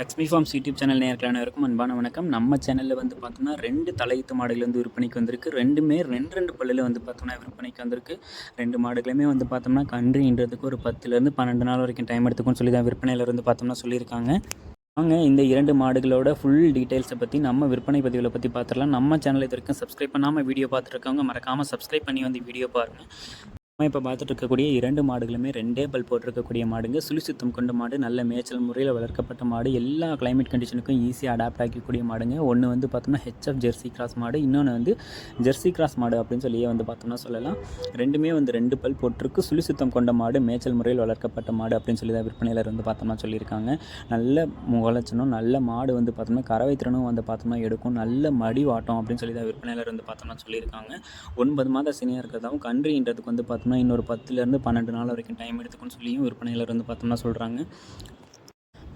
Lakshmi forms YouTube channel நேர்கள் இருக்கும் அன்பான வணக்கம். நம்ம சேனலில் வந்து பார்த்தோம்னா ரெண்டு தலையீத்து மாடுகள் வந்து விற்பனைக்கு வந்திருக்கு. ரெண்டுமே ரெண்டு ரெண்டு பல்லில் வந்து பார்த்தோம்னா விற்பனைக்கு வந்திருக்கு. ரெண்டு மாடுகளுமே வந்து பார்த்தோம்னா கன்றுன்றதுக்கு ஒரு பத்துலேருந்து பன்னெண்டு நாள் வரைக்கும் டைம் எடுத்துக்கும்னு சொல்லி தான் விற்பனையில் வந்து பார்த்தோம்னா சொல்லியிருக்காங்க. வாங்க இந்த இரண்டு மாடுகளோட ஃபுல் டீட்டெயில்ஸை பற்றி நம்ம விற்பனை பதிவில் பற்றி பார்த்துடலாம் நம்ம சேனல் இது வரைக்கும் சப்ஸ்கிரைப் பண்ணாமல் வீடியோ பார்த்துருக்கவங்க மறக்காமல் சப்ஸ்கிரைப் பண்ணி வந்து வீடியோ பாருங்கள் நம்ம இப்போ பார்த்துட்டு இருக்கக்கூடிய இரண்டு மாடுகளுமே ரெண்டே பல் போட்டிருக்கக்கூடிய மாடுங்க. சுழி சுத்தம் கொண்ட மாடு நல்ல மேய்ச்சல் முறையில் வளர்க்கப்பட்ட மாடு எல்லா கிளைமேட் கண்டிஷனுக்கும் ஈஸியாக அடாப்ட் ஆகிக்கூடிய மாடுங்க. ஒன்று வந்து பார்த்தோம்னா ஹெச்எஃப் ஜெர்சி கிராஸ் மாடு இன்னொன்று வந்து ஜெர்சி கிராஸ் மாடு அப்படின்னு சொல்லியே வந்து பார்த்தோம்னா சொல்லலாம். ரெண்டுமே வந்து ரெண்டு பல் போட்டிருக்கு. சுழி சுத்தம் கொண்ட மாடு மேய்ச்சல் முறையில் வளர்க்கப்பட்ட மாடு அப்படின்னு சொல்லி தான் விற்பனையில் வந்து பார்த்தோம்னா சொல்லியிருக்காங்க. நல்ல முகலட்சணம் நல்ல மாடு வந்து பார்த்தோம்னா கறவை திறனும் வந்து பார்த்தோம்னா எடுக்கும். நல்ல மடி வாட்டம் அப்படின்னு சொல்லி தான் விற்பனையில் வந்து பார்த்தோம்னா சொல்லியிருக்காங்க. ஒன்பது மாத சீனியாக இருக்கிறதாவும் கன்றுன்றதுக்கு வந்து பார்த்தோம்னா இன்னொரு பத்துலேருந்து பன்னெண்டு நாள் வரைக்கும் டைம் எடுத்துக்கணும்னு சொல்லியும் விற்பனையில் வந்து பார்த்தோம்னா சொல்கிறாங்க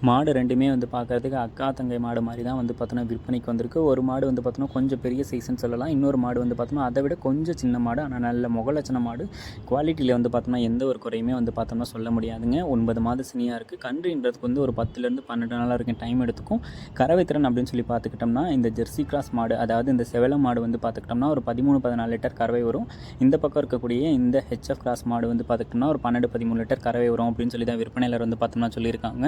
மாடு ரெண்டுமே வந்து பார்க்குறதுக்கு அக்கா தங்கை மாடு மாதிரி தான் வந்து பார்த்தோன்னா விற்பனைக்கு வந்திருக்கு. ஒரு மாடு வந்து பார்த்தோன்னா கொஞ்சம் பெரிய சைஸ்ன்னு சொல்லலாம். இன்னொரு மாடு வந்து பார்த்தோம்னா அதை விட கொஞ்சம் சின்ன மாடு ஆனால் நல்ல முகலட்சண மாடு. குவாலிட்டியில் வந்து பார்த்தோம்னா எந்த ஒரு குறையுமே வந்து பார்த்தோம்னா சொல்ல முடியாதுங்க. ஒன்பது மாத சினியாக இருக்குது கன்றுன்றதுக்கு வந்து ஒரு பத்துலேருந்து பன்னெண்டு நாள் வரைக்கும் டைம் எடுத்துக்கும். கறவை திறன் அப்படின்னு சொல்லி பார்த்துக்கிட்டோம்னா இந்த ஜெர்சி கிராஸ் மாடு அதாவது இந்த செவல மாடு வந்து பார்த்துக்கிட்டோம்னா ஒரு பதிமூணு பதினாலு லிட்டர் கறவை வரும். இந்த பக்கம் இருக்கக்கூடிய இந்த ஹெச்எஃப் கிராஸ் மாடு வந்து பார்த்துக்கிட்டோம்னா ஒரு பன்னெண்டு பதிமூணு லிட்டர் கறவை வரும் அப்படின்னு சொல்லி தான் விற்பனையில் வந்து பார்த்தோம்னா சொல்லியிருக்காங்க.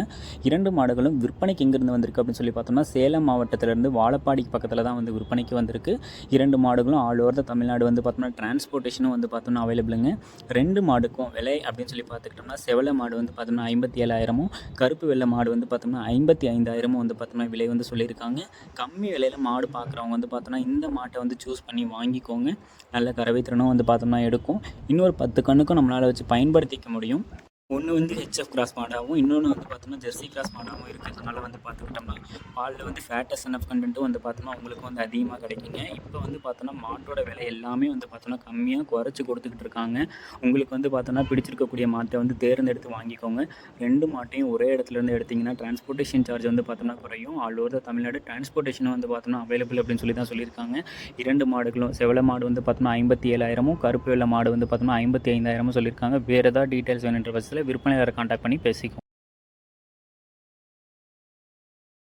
இரண்டு மாடுகளும் விற்பனைக்கு எங்கேருந்து வந்திருக்கு அப்படின்னு சொல்லி பார்த்தோம்னா சேலம் மாவட்டத்திலேருந்து வாழப்பாடிக்கு பக்கத்தில் தான் வந்து விற்பனைக்கு வந்திருக்கு. இரண்டு மாடுகளும் ஆல் ஓவர் த தமிழ்நாடு வந்து பார்த்தோம்னா டிரான்ஸ்போர்ட்டேஷனும் வந்து பார்த்தோம்னா அவைலபிளுங்க ரெண்டு மாடுக்கும் விலை அப்படின்னு சொல்லி பார்த்துக்கிட்டோம்னா செவலை மாடு வந்து பார்த்தோம்னா ஐம்பத்தி ஏழாயிரமும் கருப்பு வெள்ளை மாடு வந்து பார்த்தோம்னா ஐம்பத்தி ஐந்தாயிரமும் வந்து பார்த்தோம்னா விலை வந்து சொல்லியிருக்காங்க. கம்மி விலையில் மாடு பார்க்குறவங்க வந்து பார்த்தோம்னா இந்த மாட்டை வந்து சூஸ் பண்ணி வாங்கிக்கோங்க. நல்ல கறவை திறனும் வந்து பார்த்தோம்னா எடுக்கும். இன்னொரு பத்து கண்ணுக்கும் நம்மளால் வச்சு பயன்படுத்திக்க முடியும். ஒன்று வந்து ஹெச்எஃப் கிராஸ் மாடாகவும் இன்னொன்று வந்து பார்த்தோம்னா ஜெர்சி கிராஸ் மாடாகவும் இருக்கிறதுனால வந்து பார்த்துக்கிட்டோம்னா பாலில் வந்து ஃபேட்டஸ் அஃப் கண்டென்ட்டும் வந்து பார்த்தோம்னா உங்களுக்கு வந்து அதிகமாக கிடைக்குங்க. இப்போ வந்து பார்த்தோன்னா மாட்டோட விலை எல்லாமே வந்து பார்த்தோன்னா கம்மியாக குறைச்சி கொடுத்துக்கிட்டு இருக்காங்க. உங்களுக்கு வந்து பார்த்தோன்னா பிடிச்சிருக்கக்கூடிய மாட்டை வந்து தேர்ந்தெடுத்து வாங்கிக்கோங்க. ரெண்டு மாட்டையும் ஒரே இடத்துல இருந்து எடுத்திங்கன்னா டிரான்ஸ்போர்ட்டேஷன் சார்ஜ் வந்து பார்த்தோம்னா குறையும். All over the Tamil Nadu transportation வந்து பார்த்தோம்னா அவைலபிள் அப்படின்னு சொல்லி தான் சொல்லியிருக்காங்க. இரண்டு மாடுகளும் செவல மாடு வந்து பார்த்தோம்னா ஐம்பத்தி ஏழாயிரமும் கருப்பு வெள்ளை மாடு வந்து பார்த்தோம்னா ஐம்பத்தி ஐந்தாயிரமும் சொல்லியிருக்காங்க. வேறு ஏதாவது டீட்டெயில்ஸ் வேணுன்ற பட்சத்தில் விற்பனையாளரை கான்டாக்ட் பண்ணி பேசிக்கும்